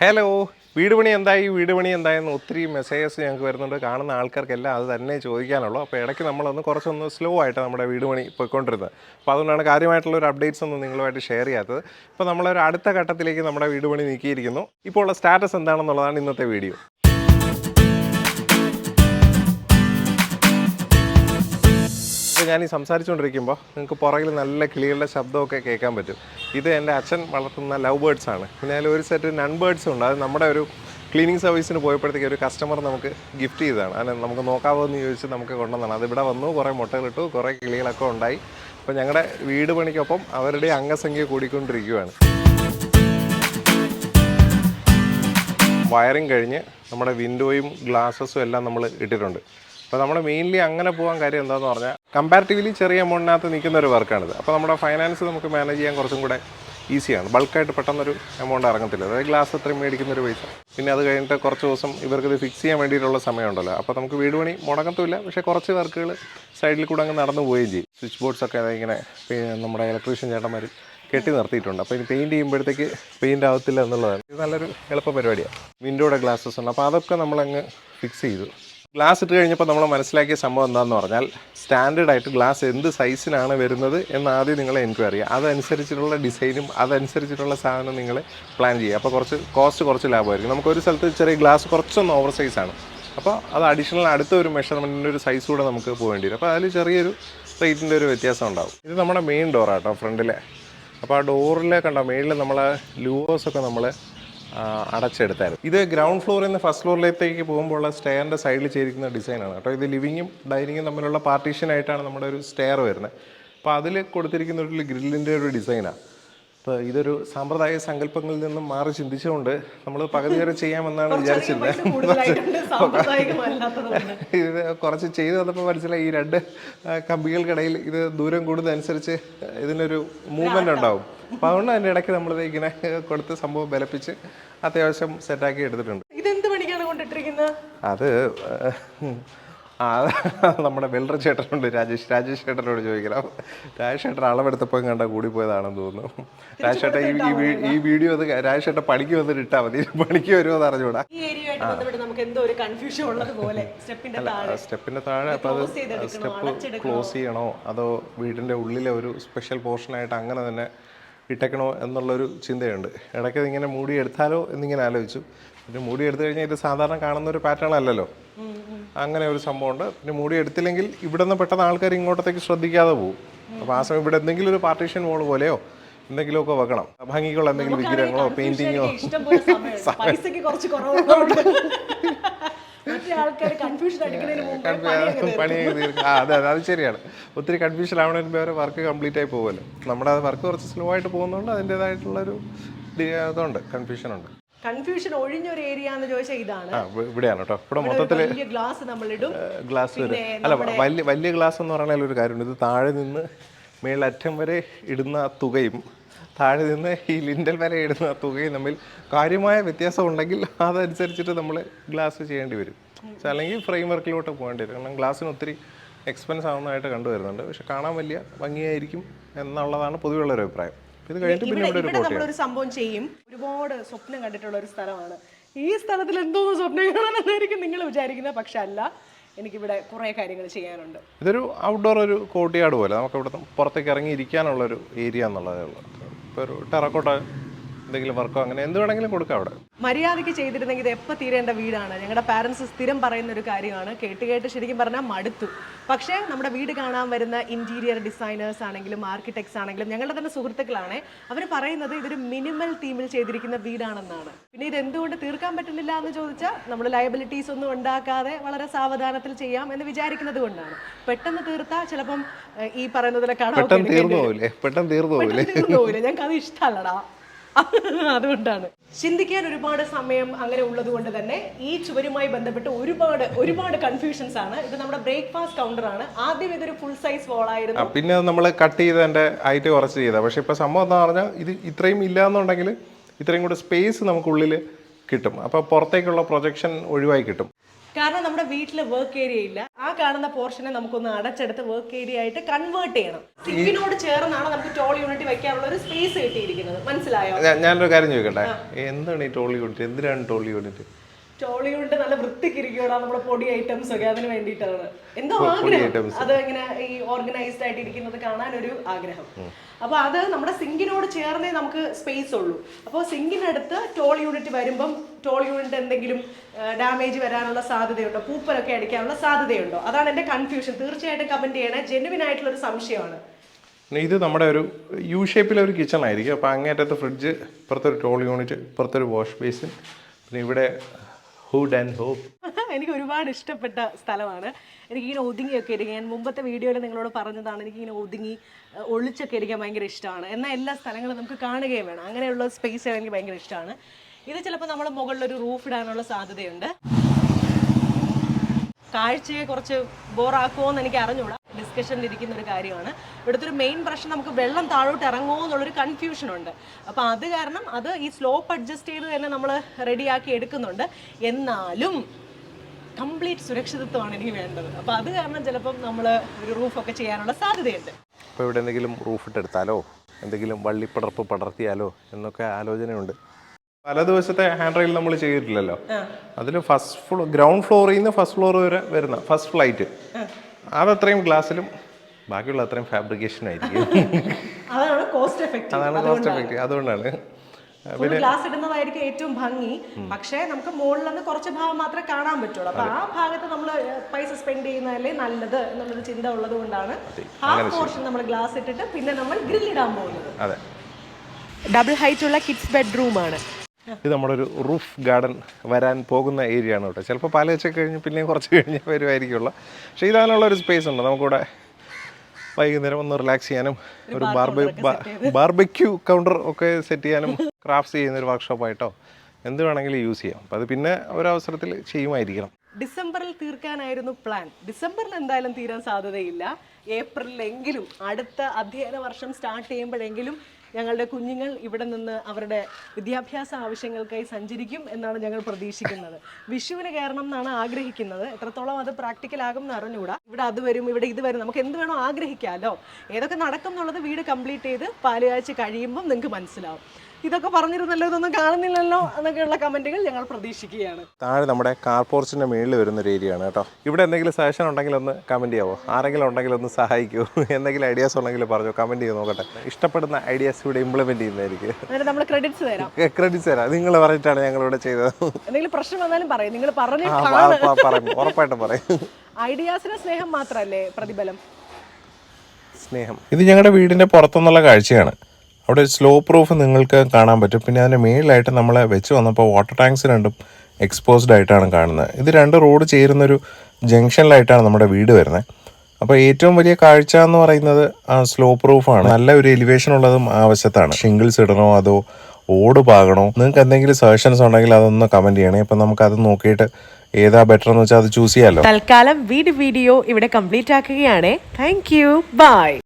Hello വീട് പണി എന്തായി? വീട് പണി എന്തായെന്ന് ഒത്തിരി മെസ്സേജസ് ഞങ്ങൾക്ക് വരുന്നുണ്ട്. കാണുന്ന ആൾക്കാർക്കെല്ലാം അത് തന്നെ ചോദിക്കാനുള്ളൂ. അപ്പോൾ ഇടയ്ക്ക് നമ്മളൊന്ന് കുറച്ചൊന്ന് സ്ലോ ആയിട്ട് നമ്മുടെ വീട് പണി പോയിക്കൊണ്ടിരുന്നത്. അപ്പോൾ അതുകൊണ്ടാണ് കാര്യമായിട്ടുള്ള ഒരു അപ്ഡേറ്റ്സ് ഒന്നും നിങ്ങളുമായിട്ട് ഷെയർ ചെയ്യാത്തത്. ഇപ്പോൾ നമ്മളൊരു അടുത്ത ഘട്ടത്തിലേക്ക് നമ്മുടെ വീട് പണി നീക്കിയിരിക്കുന്നു. ഇപ്പോൾ ഉള്ള സ്റ്റാറ്റസ് എന്താണെന്നുള്ളതാണ് ഇന്നത്തെ വീഡിയോ ഇപ്പോൾ ഞാൻ ഈ സംസാരിച്ചുകൊണ്ടിരിക്കുമ്പോൾ നിങ്ങൾക്ക് പുറകിൽ നല്ല കിളികളുടെ ശബ്ദമൊക്കെ കേൾക്കാൻ പറ്റും. ഇത് എന്റെ അച്ഛൻ വളർത്തുന്ന ലവ് ബേർഡ്സ് ആണ്. പിന്നെ അതിൽ ഒരു സെറ്റ് നൺ ബേർഡ്സ് ഉണ്ട്. അത് നമ്മുടെ ഒരു ക്ലീനിങ് സർവീസിന് പോയപ്പോഴത്തേക്ക് ഒരു കസ്റ്റമർ നമുക്ക് ഗിഫ്റ്റ് ചെയ്തതാണ്. അതിന് നമുക്ക് നോക്കാവോ എന്ന് ചോദിച്ച് നമുക്ക് കൊണ്ടുവന്നതാണ്. അത് ഇവിടെ വന്നു കുറേ മുട്ടകളിട്ടു കുറേ കിളികളൊക്കെ ഉണ്ടായി. അപ്പോൾ ഞങ്ങളുടെ വീട് പണിക്കൊപ്പം അവരുടെ അംഗസംഖ്യ കൂടിക്കൊണ്ടിരിക്കുകയാണ് വയറിങ് കഴിഞ്ഞ് നമ്മുടെ വിൻഡോയും ഗ്ലാസസും എല്ലാം നമ്മൾ ഇട്ടിട്ടുണ്ട്. അപ്പോൾ നമ്മൾ മെയിൻലി അങ്ങനെ പോകാൻ കാര്യം എന്താണെന്ന് പറഞ്ഞാൽ കമ്പാരിറ്റീവ്ലി ചെറിയ എമൗണ്ടിനകത്ത് നിൽക്കുന്ന ഒരു വർക്കാണിത് അപ്പോൾ നമ്മുടെ ഫൈനാൻസ് നമുക്ക് മാനേജ് ചെയ്യാൻ കുറച്ചും കൂടെ ഈസിയാണ് ബൾക്കായിട്ട് പെട്ടെന്നൊരു എമൗണ്ട് ഇറങ്ങത്തില്ല. അതായത് ഗ്ലാസ് അത്രയും മേടിക്കുന്ന ഒരു പൈസ. പിന്നെ അത് കഴിഞ്ഞിട്ട് കുറച്ച് ദിവസം ഇവർക്കിത് ഫിക്സ് ചെയ്യാൻ വേണ്ടിയിട്ടുള്ള സമയമുണ്ടല്ലോ. അപ്പോൾ നമുക്ക് വീട് പണി മുടക്കത്തുമില്ല പക്ഷേ കുറച്ച് വർക്കുകൾ സൈഡിൽ കൂടെ അങ്ങ് നടന്നു പോവുകയും ചെയ്യും. സ്വിച്ച് ബോർഡ്സൊക്കെ ഇങ്ങനെ നമ്മുടെ ഇലക്ട്രീഷ്യൻ ചേട്ടന്മാർ കെട്ടി നിർത്തിയിട്ടുണ്ട്. അപ്പോൾ ഇനി പെയിന്റ് ചെയ്യുമ്പോഴത്തേക്ക് പെയിന്റ് ആവത്തില്ല എന്നുള്ളതാണ്. ഇത് നല്ലൊരു എളുപ്പ പരിപാടിയാണ്. വിൻഡോയുടെ ഗ്ലാസ്സസ് ഉണ്ട് അപ്പോൾ അതൊക്കെ നമ്മളങ്ങ് ഫിക്സ് ചെയ്തു. ഗ്ലാസ് ഇട്ട് കഴിഞ്ഞപ്പോൾ നമ്മൾ മനസ്സിലാക്കിയ സംഭവം എന്താണെന്ന് പറഞ്ഞാൽ സ്റ്റാൻഡേർഡ് ആയിട്ട് ഗ്ലാസ് എന്ത് സൈസിനാണ് വരുന്നത് എന്ന് ആദ്യം നിങ്ങൾ എൻക്വയറി ചെയ്യുക. അതനുസരിച്ചിട്ടുള്ള ഡിസൈനും അതനുസരിച്ചിട്ടുള്ള സാധനം നിങ്ങൾ പ്ലാൻ ചെയ്യുക. അപ്പോൾ കുറച്ച് കോസ്റ്റ് കുറച്ച് ലാഭമായിരിക്കും. നമുക്ക് ഒരു സ്ഥലത്ത് ചെറിയ ഗ്ലാസ് കുറച്ചൊന്ന് ഓവർ സൈസാണ് അപ്പോൾ അത് അഡീഷണൽ അടുത്ത ഒരു മെഷർമെന്റിന്റെ ഒരു സൈസ് കൂടെ നമുക്ക് പോകേണ്ടി വരും. അപ്പോൾ അതിൽ ചെറിയൊരു റേറ്റിന്റെ ഒരു വ്യത്യാസം ഉണ്ടാവും. ഇത് നമ്മുടെ മെയിൻ ഡോറാട്ടോ ഫ്രണ്ടിലെ അപ്പോൾ ആ ഡോറിലെ കണ്ടോ മേളിൽ നമ്മൾ ലൂവേഴ്സൊക്കെ നമ്മൾ അടച്ചെടുത്തായിരുന്നു. ഇത് ഗ്രൗണ്ട് ഫ്ലോറിൽ നിന്ന് ഫസ്റ്റ് ഫ്ലോറിലേക്ക് പോകുമ്പോൾ സ്റ്റെയറിന്റെ സൈഡിൽ ചെയ്തിരിക്കുന്ന ഡിസൈനാണ് കേട്ടോ. ഇത് ലിവിങ്ങും ഡൈനിങ്ങും തമ്മിലുള്ള പാർട്ടീഷനായിട്ടാണ് നമ്മുടെ ഒരു സ്റ്റെയർ വരുന്നത്. അപ്പോൾ അതിൽ കൊടുത്തിരിക്കുന്ന ഒരു ഗ്രില്ലിന്റെ ഒരു ഡിസൈനാണ് അപ്പോൾ ഇതൊരു സാമ്പ്രദായ സങ്കല്പങ്ങളിൽ നിന്നും മാറി ചിന്തിച്ചുകൊണ്ട് നമ്മൾ പകുതി വരെ ചെയ്യാമെന്നാണ് വിചാരിച്ചിരുന്നത്. ഇത് കുറച്ച് ചെയ്ത് വന്നപ്പോൾ മനസ്സിലായി ഈ രണ്ട് കമ്പികൾക്കിടയിൽ ഇത് ദൂരം കൂടുന്നതനുസരിച്ച് ഇതിനൊരു മൂവ്മെന്റ് ഉണ്ടാവും. അപ്പോൾ അതുകൊണ്ട് അതിന്റെ ഇടയ്ക്ക് നമ്മളിത് ഇങ്ങനെ കൊടുത്ത് സംഭവം ബലപ്പിച്ച് അത്യാവശ്യം സെറ്റാക്കി എടുത്തിട്ടുണ്ട്. ഇതെന്ത് പണിക്കാണ് കൊണ്ടിട്ടിരിക്കുന്നത്? അത് ആ നമ്മുടെ വെള്ളർ ചേട്ടനുണ്ട് രാജേഷ്. രാജേഷ് ചേട്ടനോട് ചോദിക്കണം. രാജേഷ് ചേട്ടൻ അളവെടുത്തപ്പോൾ കണ്ട കൂടി പോയതാണെന്ന് തോന്നുന്നു രാജേഷ് ചേട്ടൻ ഈ ഈ വീഡിയോ അത് രാജേഷ് ചേട്ടൻ പണിക്ക് വന്നിട്ട് ഇട്ടാൽ മതി. പണിക്ക് വരുമോ എന്ന് അറിഞ്ഞൂടാ സ്റ്റെപ്പിന്റെ താഴെ. അപ്പോൾ അത് സ്റ്റെപ്പ് ക്ലോസ് ചെയ്യണോ? അതോ വീടിന്റെ ഉള്ളിലെ ഒരു സ്പെഷ്യൽ പോർഷനായിട്ട് അങ്ങനെ തന്നെ ഇട്ടേക്കണോ എന്നുള്ളൊരു ചിന്തയുണ്ട്. ഇടയ്ക്ക് ഇങ്ങനെ മൂടി എടുത്താലോ എന്നിങ്ങനെ ആലോചിച്ചു. പിന്നെ മൂടി എടുത്തു കഴിഞ്ഞാൽ ഇത് സാധാരണ കാണുന്ന ഒരു പാറ്റേൺ അല്ലല്ലോ. അങ്ങനെ ഒരു സംഭവമുണ്ട്. പിന്നെ മൂടി എടുത്തില്ലെങ്കിൽ ഇവിടെ നിന്ന് പെട്ടെന്ന് ആൾക്കാർ ഇങ്ങോട്ടത്തേക്ക് ശ്രദ്ധിക്കാതെ പോകും അപ്പോൾ ആ സമയം ഇവിടെ എന്തെങ്കിലും ഒരു പാർട്ടീഷൻ വോൾ പോലെയോ എന്തെങ്കിലുമൊക്കെ വെക്കണം. ഭംഗിക്കുള്ള എന്തെങ്കിലും വിഗ്രഹങ്ങളോ പെയിന്റിങ്ങോ പണി അതെ അതെ അത് ശരിയാണ്. ഒത്തിരി കൺഫ്യൂഷൻ ആവണതിന് വേറെ വർക്ക് കംപ്ലീറ്റ് ആയി പോകുമല്ലോ. നമ്മുടെ വർക്ക് കുറച്ച് സ്ലോ ആയിട്ട് പോകുന്നതുകൊണ്ട് അതിന്റെതായിട്ടുള്ളൊരു ഒരു ഇതുണ്ട് കൺഫ്യൂഷൻ ഉണ്ട്. കൺഫ്യൂഷൻ ഒഴിഞ്ഞ ഒരു ഏരിയ എന്ന് ചോദിച്ചാൽ ഇതാണ്. ഇവിടെയാണ് കേട്ടോ. ഇവിടെ മൊത്തത്തിൽ ഗ്ലാസ് നമ്മൾ ഇടും ഗ്ലാസ് അല്ല വലിയ വലിയ ഗ്ലാസ് എന്ന് പറഞ്ഞാൽ ഒരു കാര്യമുണ്ട്. ഇത് താഴെ നിന്ന് മേളറ്റം വരെ ഇടുന്ന തുകയും താഴെ നിന്ന് ഈ ലിൻഡൽ വരെ ഇടുന്ന തുകയും തമ്മിൽ കാര്യമായ വ്യത്യാസം ഉണ്ടെങ്കിൽ അതനുസരിച്ചിട്ട് നമ്മൾ ഗ്ലാസ് ചെയ്യേണ്ടി വരും. അല്ലെങ്കിൽ ഫ്രെയിം വർക്കിലോട്ട് പോകേണ്ടി വരും. കാരണം ഗ്ലാസ്സിന് ഒത്തിരി എക്സ്പെൻസ് ആവുന്നതായിട്ട് കണ്ടുവരുന്നുണ്ട് പക്ഷെ കാണാൻ വലിയ ഭംഗിയായിരിക്കും എന്നുള്ളതാണ് പൊതുവെയുള്ള ഒരു അഭിപ്രായം. ഇത് കഴിഞ്ഞിട്ട് പിന്നെ ഇവിടെ ഒരു നമ്മളൊരു സംഭവം ചെയ്യും. ഒരുപാട് സ്വപ്നം കണ്ടിട്ടുള്ള ഒരു സ്ഥലമാണ്. ഈ സ്ഥലത്തിൽ എന്തോ സ്വപ്നം കാണാനെന്നായിരിക്കും നിങ്ങൾ വിചാരിക്കുന്നത്? പക്ഷെ അല്ല. എനിക്കിവിടെ കുറേ കാര്യങ്ങൾ ചെയ്യാനുണ്ട്. ഇതൊരു ഔട്ട്ഡോർ ഒരു കോട്ടിയാട് പോലെ. നമുക്ക് ഇവിടെ പുറത്തേക്ക് ഇറങ്ങി ഇരിക്കാനുള്ളൊരു ഏരിയ എന്നുള്ളതേ ഉള്ളൂ. ഇപ്പോൾ ഒരു ടെറക്കോട്ട എന്തെങ്കിലും വർക്കോ അങ്ങനെ എന്ത് വേണമെങ്കിലും കൊടുക്കാം അവിടെ. മര്യാദയ്ക്ക് ചെയ്തിരുന്നെങ്കിൽ ഇത് എപ്പോൾ തീരേണ്ട വീടാണ്. ഞങ്ങളുടെ പാരൻസ് സ്ഥിരം പറയുന്ന ഒരു കാര്യമാണ്. കേട്ട് കേട്ട് ശരിക്കും പറഞ്ഞാൽ മടുത്തു. പക്ഷേ നമ്മുടെ വീട് കാണാൻ വരുന്ന ഇന്റീരിയർ ഡിസൈനേഴ്സ് ആണെങ്കിലും ആർക്കിടെക്ട്സ് ആണെങ്കിലും ഞങ്ങളുടെ തന്നെ സുഹൃത്തുക്കളാണ്. അവർ പറയുന്നത് ഇതൊരു മിനിമൽ തീമിൽ ചെയ്തിരിക്കുന്ന വീടാണെന്നാണ്. പിന്നെ ഇത് എന്തുകൊണ്ട് തീർക്കാൻ പറ്റുന്നില്ല എന്ന് ചോദിച്ചാൽ നമ്മൾ ലയബിലിറ്റീസ് ഒന്നും ഉണ്ടാക്കാതെ വളരെ സാവധാനത്തിൽ ചെയ്യാം എന്ന് വിചാരിക്കുന്നത് കൊണ്ടാണ്. പെട്ടെന്ന് തീർത്താൽ ചിലപ്പം ഈ പറയുന്നതിലെ പെട്ടെന്ന് കടമൊക്കെ തീർന്നു പോകില്ലേ പെട്ടെന്ന് തീർന്നു പോകില്ലേ ഞാൻ ഞങ്ങൾക്ക് അത് ഇഷ്ടമല്ലടാ അതുകൊണ്ടാണ്. ചിന്തിക്കാൻ ഒരുപാട് സമയം അങ്ങനെ ഉള്ളത് കൊണ്ട് തന്നെ ഈ ചുവരുമായി ബന്ധപ്പെട്ട് ഒരുപാട് ഒരുപാട് കൺഫ്യൂഷൻസ് ആണ്. ഇത് നമ്മുടെ ബ്രേക്ക്ഫാസ്റ്റ് കൗണ്ടർ ആണ്. ആദ്യം ഇതൊരു ഫുൾ സൈസ് വോൾ ആയിരുന്നു. പിന്നെ നമ്മൾ കട്ട് ചെയ്ത് എന്റെ ഹൈറ്റ് കുറച്ച് ചെയ്താൽ പക്ഷെ ഇപ്പൊ സംഭവം എന്താ പറഞ്ഞാൽ ഇത് ഇത്രയും ഇല്ല എന്നുണ്ടെങ്കിൽ ഇത്രയും കൂടെ സ്പേസ് നമുക്കുള്ളിൽ കിട്ടും. അപ്പോൾ പുറത്തേക്കുള്ള പ്രൊജക്ഷൻ ഒഴിവായി കിട്ടും. കാരണം നമ്മുടെ വീട്ടിൽ വർക്ക് ഏരിയ ഇല്ല. ആ കാണുന്ന പോർഷനെ നമുക്കൊന്ന് അടച്ചെടുത്ത് വർക്ക് ഏരിയ ആയിട്ട് കൺവേർട്ട് ചെയ്യണം. സിങ്കിനോട് ചേർന്നാണ് നമുക്ക് ടോൾ യൂണിറ്റ് വെക്കാനുള്ള ഒരു സ്പേസ് കിട്ടിയിരിക്കുന്നത്. മനസ്സിലായോ? ഞാനൊരു കാര്യം ചോദിക്കട്ടെ? എന്താണ് ഈ ടോൾ യൂണിറ്റ് എന്തിനാണ് ടോൾ യൂണിറ്റ് യൂണിറ്റ് നല്ല വൃത്തിക്കിരിക്കുകയാണ് നമ്മുടെ പൊടി ഐറ്റംസ് ഒക്കെ അതിന് വേണ്ടിയിട്ടാണ്. എന്തോ ആഗ്രഹം. അത് ഇങ്ങനെ ഈ ഓർഗനൈസ്ഡ് ആയിട്ട് ഇരിക്കുന്നത് കാണാൻ ഒരു ആഗ്രഹം അപ്പൊ അത് നമ്മുടെ സിങ്കിനോട് ചേർന്നേ നമുക്ക് സ്പേസ് ഉള്ളൂ. അപ്പോൾ സിങ്കിനടുത്ത് ടോൾ യൂണിറ്റ് വരുമ്പം ടോൾ യൂണിറ്റ് എന്തെങ്കിലും ഡാമേജ് വരാനുള്ള സാധ്യതയുണ്ടോ? പൂപ്പലൊക്കെ അടിക്കാനുള്ള സാധ്യതയുണ്ടോ? അതാണ് എന്റെ കൺഫ്യൂഷൻ തീർച്ചയായിട്ടും കമന്റ് ചെയ്യണേ. ജെനുവിൻ ആയിട്ടുള്ള ഒരു സംശയമാണ് ഇത് നമ്മുടെ ഒരു യു ഷേപ്പിലെ ഒരു കിച്ചൺ ആയിരിക്കും. അപ്പോൾ അങ്ങേറ്റത്ത് ഫ്രിഡ്ജ് ഇപ്പുറത്തൊരു ടോൾ യൂണിറ്റ് ഇപ്പുറത്തൊരു വാഷ് ബേസിൻ പിന്നെ ഇവിടെ ഹുഡ് ആൻഡ് ഹോപ്പ് എനിക്ക് ഒരുപാട് ഇഷ്ടപ്പെട്ട സ്ഥലമാണ്. എനിക്ക് എനിക്കിങ്ങനെ ഒതുങ്ങിയൊക്കെ ഇരിക്കുക ഞാൻ മുമ്പത്തെ വീഡിയോയിൽ നിങ്ങളോട് പറഞ്ഞതാണ് എനിക്കിങ്ങനെ ഒതുങ്ങി ഒളിച്ചൊക്കെ ഇരിക്കാൻ ഭയങ്കര ഇഷ്ടമാണ്. എന്നാൽ എല്ലാ സ്ഥലങ്ങളും നമുക്ക് കാണുകയും വേണം. അങ്ങനെയുള്ള സ്പേസ് എനിക്ക് ഭയങ്കര ഇഷ്ടമാണ്. ഇത് ചിലപ്പോൾ നമ്മൾ മുകളിലൊരു റൂഫ് ഇടാനുള്ള സാധ്യതയുണ്ട്. കാഴ്ചയെ കുറച്ച് ബോറാക്കുമോ എന്ന് എനിക്ക് അറിഞ്ഞൂടാ. ഡിസ്കഷനിൽ ഇരിക്കുന്ന ഒരു കാര്യമാണ്. ഇവിടുത്തെ ഒരു മെയിൻ പ്രശ്നം നമുക്ക് വെള്ളം താഴോട്ട് ഇറങ്ങുമോ എന്നുള്ളൊരു കൺഫ്യൂഷൻ ഉണ്ട്. അപ്പോൾ അത് കാരണം അത് ഈ സ്ലോപ്പ് അഡ്ജസ്റ്റ് ചെയ്ത് തന്നെ നമ്മൾ റെഡിയാക്കി എടുക്കുന്നുണ്ട്. എന്നാലും കംപ്ലീറ്റ് സുരക്ഷിതത്വമാണ് എനിക്ക് വേണ്ടത്. അപ്പോൾ അത് കാരണം ചിലപ്പം നമ്മൾ ഒരു റൂഫൊക്കെ ചെയ്യാനുള്ള സാധ്യതയുണ്ട്. അപ്പോൾ ഇവിടെ എന്തെങ്കിലും റൂഫ് ഇട്ടെടുത്താലോ എന്തെങ്കിലും വള്ളിപ്പടർപ്പ് പടർത്തിയാലോ? എന്നൊക്കെ ആലോചനയുണ്ട്. പല ദിവസത്തെ ഹാൻഡ് റെയിൽ നമ്മൾ ചെയ്തിട്ടില്ലല്ലോ. അതിൽ ഫസ്റ്റ് ഫ്ലോർ ഗ്രൗണ്ട് ഫ്ലോറിൽ നിന്ന് ഫസ്റ്റ് ഫ്ലോർ വരെ വരുന്ന ഫസ്റ്റ് ഫ്ലൈറ്റ് അതത്രയും ഗ്ലാസ്സിലും ബാക്കിയുള്ള അത്രയും ഫാബ്രിക്കേഷൻ ആയിരിക്കും. അതാണ് കോസ്റ്റ് എഫക്റ്റീവ് അതാണ് കോസ്റ്റ് എഫക്റ്റ് അതുകൊണ്ടാണ്. ഗ്ലാസ് ഇടുന്നതായിരിക്കും ഏറ്റവും ഭംഗി. പക്ഷേ നമുക്ക് മുകളിൽ നിന്ന് കുറച്ച് ഭാഗം മാത്രമേ കാണാൻ പറ്റുള്ളൂ. അപ്പൊ ആ ഭാഗത്ത് നമ്മൾ പൈസ സ്പെൻഡ് ചെയ്യുന്നതല്ലേ നല്ലത് എന്നുള്ളൊരു ചിന്ത ഉള്ളത് കൊണ്ടാണ് ഹാഫ് പോർഷൻ നമ്മൾ ഗ്ലാസ് ഇട്ടിട്ട് പിന്നെ നമ്മൾ ഗ്രില്ലിടാൻ പോകുന്നത്. അതെ. ഡബിൾ ഹൈറ്റ് ഉള്ള കിഡ്സ് ബെഡ്റൂം ആണ്. ഇത് നമ്മുടെ ഒരു റൂഫ് ഗാർഡൻ വരാൻ പോകുന്ന ഏരിയ ആണ് കേട്ടോ. ചിലപ്പോൾ പാല വെച്ചൊക്കെ കഴിഞ്ഞ് പിന്നെയും കുറച്ച് കഴിഞ്ഞ് വരുമായിരിക്കുള്ളു പക്ഷേ ഇതാനുള്ള ഒരു സ്പേസ് ഉണ്ട്. നമുക്കിവിടെ വൈകുന്നേരം ഒന്ന് റിലാക്സ് ചെയ്യാനും ഒരു ബാർബ ബാർബക്യൂ കൗണ്ടർ ഒക്കെ സെറ്റ് ചെയ്യാനും ക്രാഫ്റ്റ്സ് ചെയ്യുന്ന ഒരു വർക്ക്ഷോപ്പായിട്ടോ എന്ത് വേണമെങ്കിലും യൂസ് ചെയ്യാം. അപ്പം അത് പിന്നെ ഒരവസരത്തിൽ ചെയ്യുമായിരിക്കണം. ഡിസംബറിൽ തീർക്കാനായിരുന്നു പ്ലാൻ ഡിസംബറിൽ എന്തായാലും തീരാൻ സാധ്യതയില്ല. ഏപ്രിലെങ്കിലും അടുത്ത അധ്യയന വർഷം സ്റ്റാർട്ട് ചെയ്യുമ്പോഴെങ്കിലും ഞങ്ങളുടെ കുഞ്ഞുങ്ങൾ ഇവിടെ നിന്ന് അവരുടെ വിദ്യാഭ്യാസ ആവശ്യങ്ങൾക്കായി സഞ്ചരിക്കും എന്നാണ് ഞങ്ങൾ പ്രതീക്ഷിക്കുന്നത്. വിഷുവിന് കയറണം എന്നാണ് ആഗ്രഹിക്കുന്നത്. എത്രത്തോളം അത് പ്രാക്ടിക്കൽ ആകും എന്ന് അറിഞ്ഞുകൂടാ. ഇവിടെ അത് വരും ഇവിടെ ഇത് വരും. നമുക്ക് എന്ത് വേണോ ആഗ്രഹിക്കാമല്ലോ ഏതൊക്കെ നടക്കും എന്നുള്ളത് വീട് കംപ്ലീറ്റ് ചെയ്ത് പാലുകാഴ്ച കഴിയുമ്പം നിങ്ങൾക്ക് മനസ്സിലാവും. ഇതൊക്കെ പറഞ്ഞിരുന്നല്ലോ ഇതൊന്നും കാണുന്നില്ലല്ലോ എന്നൊക്കെയുള്ള കമന്റുകൾ ഞങ്ങൾ പ്രതീക്ഷിക്കുകയാണ്. താഴെ നമ്മുടെ കാർ പോർച്ചിന്റെ മേളിൽ വരുന്ന ഒരു ഏരിയ ആണ് കേട്ടോ. ഇവിടെ എന്തെങ്കിലും സജഷൻ ഉണ്ടെങ്കിൽ ഒന്ന് കമന്റ് ചെയ്യാവോ? ആരെങ്കിലും ഉണ്ടെങ്കിൽ ഒന്ന് സഹായിക്കൂ. എന്തെങ്കിലും ഐഡിയാസ് ഉണ്ടെങ്കിൽ പറഞ്ഞു? കമന്റ് ചെയ്ത് നോക്കട്ടെ. ഇഷ്ടപ്പെടുന്ന ഐഡിയാസ് ഇവിടെ ഇംപ്ലിമെന്റ് ചെയ്യുന്നതായിരിക്കും. നമ്മൾ ക്രെഡിറ്റ്സ് തരാം. ക്രെഡിറ്റ്സ് തരാം. നിങ്ങൾ പറഞ്ഞിട്ടാണ് ഞങ്ങൾ ഇവിടെ ചെയ്തത്. എന്തെങ്കിലും പ്രശ്നം വന്നാലും പറയും. നിങ്ങൾ പറഞ്ഞു ഉറപ്പായിട്ടും പറയും. ഐഡിയാസിന് സ്നേഹം മാത്രല്ലേ പ്രതിഫലം? സ്നേഹം. ഇത് ഞങ്ങളുടെ വീടിന്റെ പുറത്തുനിന്നുള്ള കാഴ്ചയാണ്. അവിടെ ഒരു സ്ലോ പ്രൂഫ് നിങ്ങൾക്ക് കാണാൻ പറ്റും. പിന്നെ അതിന്റെ മേളിലായിട്ട് നമ്മൾ വെച്ച് വന്നപ്പോൾ വാട്ടർ ടാങ്ക്സ് രണ്ടും എക്സ്പോസ്ഡ് ആയിട്ടാണ് കാണുന്നത്. ഇത് രണ്ട് റോഡ് ചേരുന്നൊരു ജംഗ്ഷനിലായിട്ടാണ് നമ്മുടെ വീട് വരുന്നത്. അപ്പോൾ ഏറ്റവും വലിയ കാഴ്ച എന്ന് പറയുന്നത് സ്ലോ പ്രൂഫാണ് നല്ല ഒരു എലിവേഷൻ ഉള്ളതും ആവശ്യത്താണ് ഷിംഗിൾസ് ഇടണോ അതോ ഓട് പാകണോ? നിങ്ങൾക്ക് എന്തെങ്കിലും സജഷൻസ് ഉണ്ടെങ്കിൽ അതൊന്ന് കമന്റ് ചെയ്യണേ. അപ്പം നമുക്കത് നോക്കിയിട്ട് ഏതാ ബെറ്റർ എന്ന് വെച്ചാൽ അത് ചൂസ് ചെയ്യാമല്ലോ തൽക്കാലം വീട് വീഡിയോ ഇവിടെ കംപ്ലീറ്റ് ആക്കുകയാണ്. Thank you by